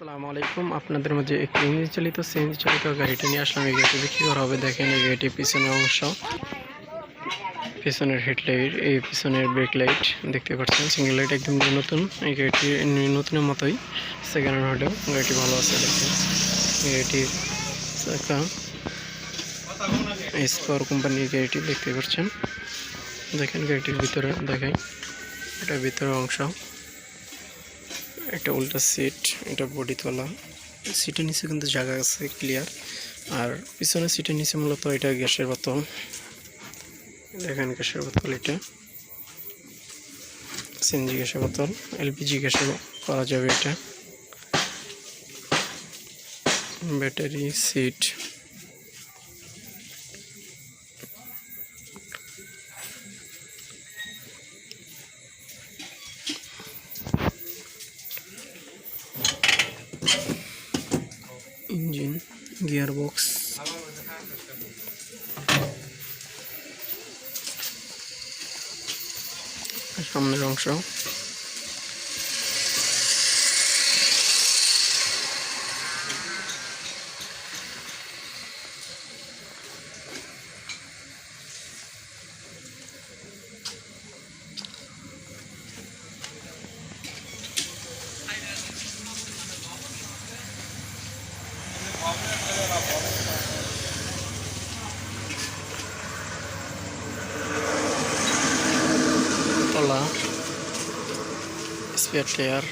আসসালামু আলাইকুম। আপনাদের মাঝে একটি ইঞ্জিন চালিত সিএনজি চালিত গাড়িটি নিয়ে আসলাম। এই গাড়িটি বিক্রি করা হবে দেখেন, এই গাড়িটির পিছনের অংশ, পিছনের হেডলাইট, এই পিছনের ব্রেক লাইট দেখতে পাচ্ছেন। সিঙ্গেল লাইট একদম নতুন। এই গাড়িটি নতুনের মতোই সেকেন্ড হ্যান্ড হলেও গাড়িটি ভালো আছে দেখেন। গাড়িটির চাকা স্পার কোম্পানির গাড়িটি দেখতে পাচ্ছেন। দেখেন গাড়িটির ভিতরে, দেখেন এটা ভিতরের অংশ। একটা উল্টা সিট এটা বডি তোলা সিটের নিচে কিন্তু জায়গা আছে ক্লিয়ার আর পিছনে সিটের নিচে মূলত এটা গ্যাসের বোতল। দেখেন গ্যাসের বোতল এটা। সিএনজি গ্যাসের বোতল, এলপিজি গ্যাসে করা যাবে এটা। Battery seat engine gear box সামনের অংশ। তলা স্পেয়ার টায়ার